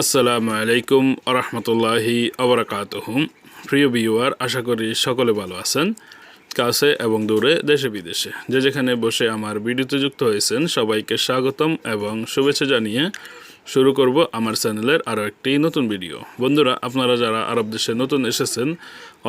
আসসালামু আলাইকুম আরহামতুল্লাহি আবরাকাতহুম প্রিয় বিওয়ার আশা করি সকলে ভালো আছেন, কাছে এবং দূরে, দেশে বিদেশে। যে যেখানে বসে আমার ভিডিওতে যুক্ত হয়েছেন, সবাইকে স্বাগতম এবং শুভেচ্ছা জানিয়ে শুরু করব আমার চ্যানেলের আরও একটি নতুন ভিডিও। বন্ধুরা, আপনারা যারা আরব দেশে নতুন এসেছেন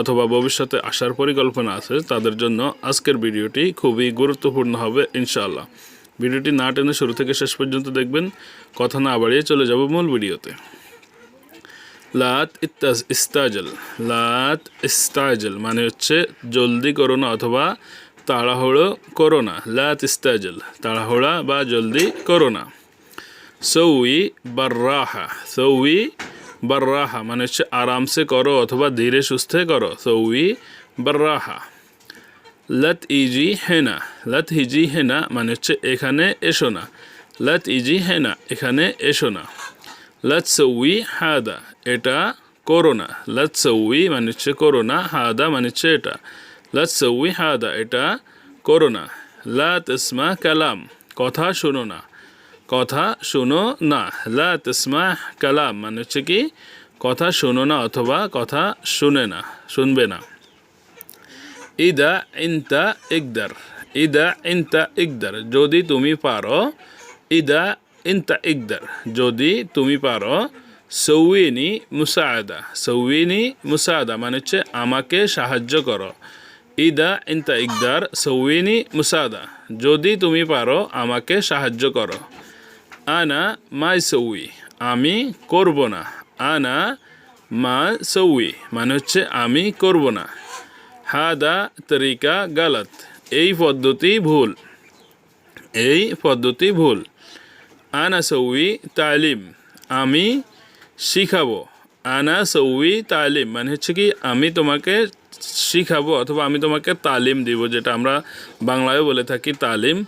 অথবা ভবিষ্যতে আসার পরিকল্পনা আছে, তাদের জন্য আজকের ভিডিওটি খুবই গুরুত্বপূর্ণ হবে, ইনশাআল্লাহ। ভিডিওটি না টেনে শুরু থেকে শেষ পর্যন্ত দেখবেন। কথা না বাড়িয়ে চলে যাব মূল ভিডিওতে। লাত ইত্তাজ ইস্তাজল। লাত ইস্তাজল মানে হচ্ছে জলদি করো না অথবা তাড়াহুড়ো করো না লাত ইস্তাজল, তাড়াহুড়া বা জলদি করো না সৌই বার্রাহা সৌই বার্রাহা মানে হচ্ছে আরামসে করো অথবা ধীরে সুস্থে করো। সৌই বার্রাহা। লত ইজি হেনা লত হিজি হেনা মানে হচ্ছে এখানে এসো না। লত ইজি হেনা এখানে এসো না। লত সৌই হাদা এটা করো না। লত সৌই মানে হচ্ছে করো না হাদা মানে হচ্ছে এটা। লত সৌই হাদা এটা করো না। লা তসমা কালাম কথা শোনো না। কথা শোনো না। লা তসমা কালাম মানে হচ্ছে কি, কথা শোনো না অথবা কথা শুনে না, শুনবে না। ইদা ইনতা ইকদার। ইদা ইনতা ইকদার। যদি তুমি পারো, ইদা ইনতা ইকদার। যদি তুমি পারো, সৌইনি মুসাদা সৌইনি মুসাদা মানে হচ্ছে আমাকে সাহায্য করো। ইদা ইনতা ইকদার, সৌইনি মুসাদা যদি তুমি পারো, আমাকে সাহায্য করো। আনা মাই সৌই। আমি করব না। আনা মা সৌই। মানে হচ্ছে আমি করব না। হাদা তরিকা গালত। এই পদ্ধতি ভুল। এই পদ্ধতি ভুল। আনা সৌই তালিম। আমি শিখাবো। আনা সৌই তালিম। মানে হচ্ছে কি, আমি তোমাকে শিখাবো অথবা আমি তোমাকে তালিম দিব, যেটা আমরা বাংলায় বলে থাকি তালিম।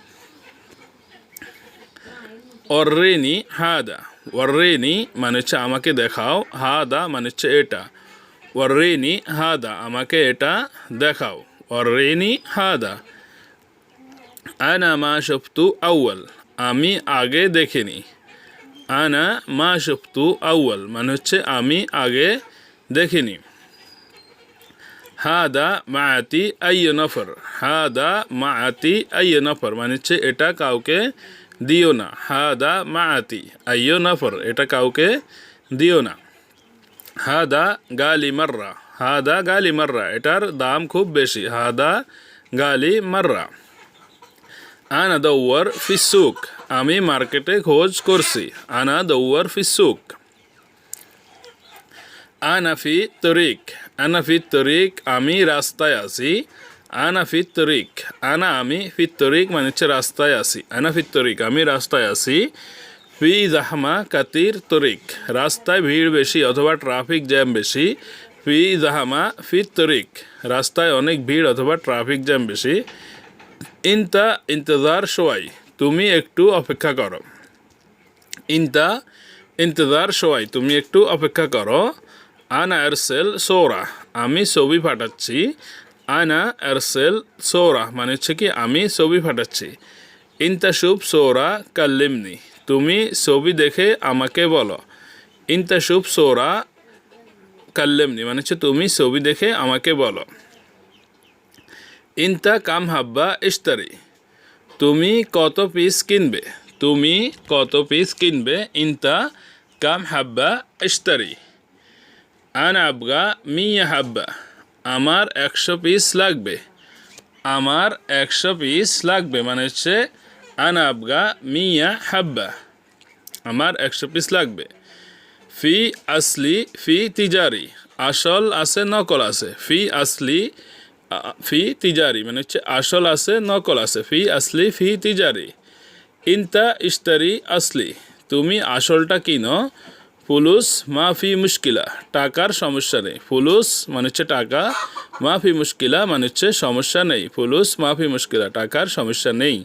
অর্রেনি হাদা। ওয়ার্রেনি মানে হচ্ছে আমাকে দেখাও। হাদা মানে হচ্ছে এটা। ওয়ার্রেনি হাদা, আমাকে এটা দেখাও। ওয়ার্রেনি হাদা, আনা মা শফতু আউয়াল, আমি আগে দেখিনি। আনা মা শফতু আউয়াল মানে হচ্ছে আমি আগে দেখিনি। হাদা মায়াতি আইয় নফর, হাদা মায়াতি আইয় নফর মানে হচ্ছে এটা কাউকে দিও না। হাদা মায়াতি আইয় নফর, এটা কাউকে দিও না। হাদা গালি মাররা। হাদা গালি মাররা, এটার দাম খুব বেশি। হাদা গালি মাররা। আনা দৌয়ার ফিসুক, আমি মার্কেটে খোঁজ করছি। আনা দৌয়ার ফিসুক। আনাফি তরিক আনাফি তরিক, আমি রাস্তায় আছি। আনাফি তরিক, আনা আমি ফি তরিক মানে হচ্ছে রাস্তায় আছি। আনাফি তরিক, আমি রাস্তায় আছি। ফি জাহামা কাতির তরিক। রাস্তায় ভিড় বেশি অথবা ট্রাফিক জ্যাম বেশি, ফি জাহামা ফি তরিক। রাস্তায় অনেক ভিড় অথবা ট্রাফিক জ্যাম বেশি। ইনতা ইন্তজার সোয়াই তুমি একটু অপেক্ষা করো। ইনতা ইন্তজার সোয়াই তুমি একটু অপেক্ষা করো। আনা এরসেল সোরা, আমি ছবি ফাটাচ্ছি আনা এরসেল সোরা মানে হচ্ছে কি, আমি ছবি পাঠাচ্ছি। ইন্তাসুব সোরা কাল্লিমনি। তুমি ছবি দেখে আমাকে বলো। ইনতা ইন্তাসুব সোরা কাল্লেমনি মানে হচ্ছে তুমি ছবি দেখে আমাকে বলো। ইনতা কাম হাব্বা ইস্তারি তুমি কত পিস কিনবে? তুমি কত পিস কিনবে? ইনতা কাম হাব্বা ইস্তারি আন আবগা মিয়া হাব্বা, আমার একশো পিস লাগবে। আমার একশো পিস লাগবে মানে হচ্ছে আন আবগা মিয়া হাব্বা। আমার একশো পিস লাগবে। ফি আসলি, ফি তিজারি। আসল আছে, নকল আছে। ফি আসলি ফি তিজারি। মানে হচ্ছে আসল আছে, নকল আছে। ফি আসলি, ফি তিজারি। ইনতা ইস্তারি আসলি। তুমি আসলটা কিনো। ফুলুস মাফি মুশকিলা। টাকার সমস্যা নেই। ফুলুস মানে হচ্ছে টাকা। মাফি মুশকিলা মানে হচ্ছে সমস্যা নেই। ফুলুস মাফি মুশকিলা। টাকার সমস্যা নেই।